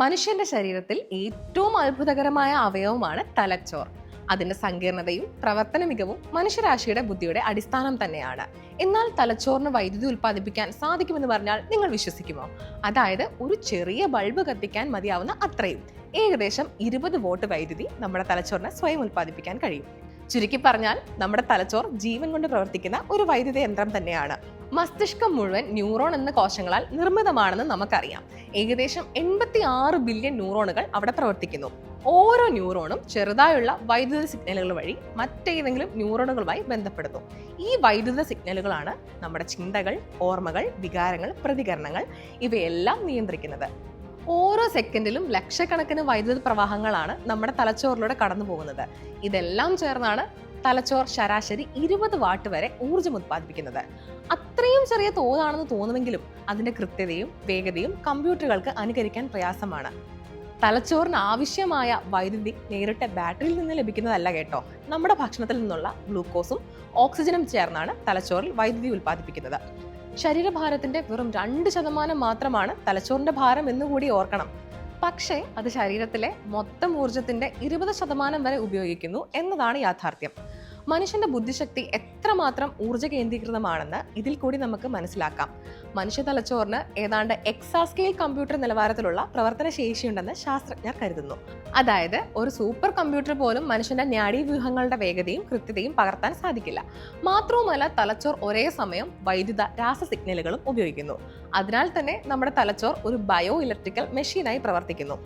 മനുഷ്യന്റെ ശരീരത്തിൽ ഏറ്റവും അത്ഭുതകരമായ അവയവമാണ് തലച്ചോർ. അതിന്റെ സങ്കീർണതയും പ്രവർത്തന മികവും മനുഷ്യരാശിയുടെ ബുദ്ധിയുടെ അടിസ്ഥാനം തന്നെയാണ്. എന്നാൽ തലച്ചോറിന് വൈദ്യുതി ഉൽപ്പാദിപ്പിക്കാൻ സാധിക്കുമെന്ന് പറഞ്ഞാൽ നിങ്ങൾ വിശ്വസിക്കുമോ? അതായത് ഒരു ചെറിയ ബൾബ് കത്തിക്കാൻ മതിയാവുന്ന അത്രയും. ഏകദേശം ഇരുപത് വോട്ട് വൈദ്യുതി നമ്മുടെ തലച്ചോറിനെ സ്വയം ഉൽപ്പാദിപ്പിക്കാൻ കഴിയും. ചുരുക്കി പറഞ്ഞാൽ നമ്മുടെ തലച്ചോർ ജീവൻ കൊണ്ട് പ്രവർത്തിക്കുന്ന ഒരു വൈദ്യുത യന്ത്രം തന്നെയാണ്. മസ്തിഷ്കം മുഴുവൻ ന്യൂറോൺ എന്ന കോശങ്ങളാൽ നിർമ്മിതമാണെന്ന് നമുക്കറിയാം. ഏകദേശം എൺപത്തി ആറ് ബില്യൺ ന്യൂറോണുകൾ അവിടെ പ്രവർത്തിക്കുന്നു. ഓരോ ന്യൂറോണും ചെറുതായുള്ള വൈദ്യുത സിഗ്നലുകൾ വഴി മറ്റേതെങ്കിലും ന്യൂറോണുകളുമായി ബന്ധപ്പെടുന്നു. ഈ വൈദ്യുത സിഗ്നലുകളാണ് നമ്മുടെ ചിന്തകൾ ഓർമ്മകൾ വികാരങ്ങൾ പ്രതികരണങ്ങൾ ഇവയെല്ലാം നിയന്ത്രിക്കുന്നത്. ഓരോ സെക്കൻഡിലും ലക്ഷക്കണക്കിന് വൈദ്യുത പ്രവാഹങ്ങളാണ് നമ്മുടെ തലച്ചോറിലൂടെ കടന്നു പോകുന്നത്. ഇതെല്ലാം ചേർന്നാണ് തലച്ചോർ ശരാശരി ഇരുപത് വാട്ട് വരെ ഊർജം ഉത്പാദിപ്പിക്കുന്നത്. അത്രയും ചെറിയ തോതാണെന്ന് തോന്നുമെങ്കിലും അതിന്റെ കൃത്യതയും വേഗതയും കമ്പ്യൂട്ടറുകൾക്ക് അനുകരിക്കാൻ പ്രയാസമാണ്. തലച്ചോറിന് ആവശ്യമായ വൈദ്യുതി നേരിട്ട് ബാറ്ററിയിൽ നിന്ന് ലഭിക്കുന്നതല്ല കേട്ടോ. നമ്മുടെ ഭക്ഷണത്തിൽ നിന്നുള്ള ഗ്ലൂക്കോസും ഓക്സിജനും ചേർന്നാണ് തലച്ചോറിൽ വൈദ്യുതി ഉൽപ്പാദിപ്പിക്കുന്നത്. ശരീരഭാരത്തിന്റെ വെറും രണ്ട് ശതമാനം മാത്രമാണ് തലച്ചോറിന്റെ ഭാരം എന്നുകൂടി ഓർക്കണം. പക്ഷേ അത് ശരീരത്തിലെ മൊത്തം ഊർജത്തിന്റെ ഇരുപത് ശതമാനം വരെ ഉപയോഗിക്കുന്നു എന്നതാണ് യാഥാർത്ഥ്യം. മനുഷ്യന്റെ ബുദ്ധിശക്തി എത്രമാത്രം ഊർജ കേന്ദ്രീകൃതമാണെന്ന് ഇതിൽ കൂടി നമുക്ക് മനസ്സിലാക്കാം. മനുഷ്യ തലച്ചോറിന് ഏതാണ്ട് എക്സാ സ്കെയിൽ കമ്പ്യൂട്ടർ നിലവാരത്തിലുള്ള പ്രവർത്തന ശേഷിയുണ്ടെന്ന് ശാസ്ത്രജ്ഞർ കരുതുന്നു. അതായത് ഒരു സൂപ്പർ കമ്പ്യൂട്ടർ പോലും മനുഷ്യന്റെ നാഡീവ്യൂഹങ്ങളുടെ വേഗതയും കൃത്യതയും പകർത്താൻ സാധിക്കില്ല. മാത്രവുമല്ല തലച്ചോർ ഒരേ സമയം വൈദ്യുത രാസ സിഗ്നലുകളും ഉപയോഗിക്കുന്നു. അതിനാൽ തന്നെ നമ്മുടെ തലച്ചോർ ഒരു ബയോ ഇലക്ട്രിക്കൽ മെഷീനായി പ്രവർത്തിക്കുന്നു.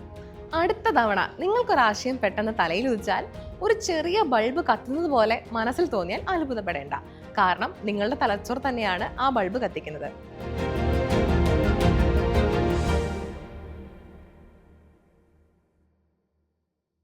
അടുത്ത തവണ നിങ്ങൾക്കൊരാശയം പെട്ടെന്ന് തലയിൽ ഉദിച്ചാൽ ഒരു ചെറിയ ബൾബ് കത്തുന്നത് പോലെ മനസ്സിൽ തോന്നിയാൽ അത്ഭുതപ്പെടേണ്ട. കാരണം നിങ്ങളുടെ തലച്ചോർ തന്നെയാണ് ആ ബൾബ് കത്തിക്കുന്നത്.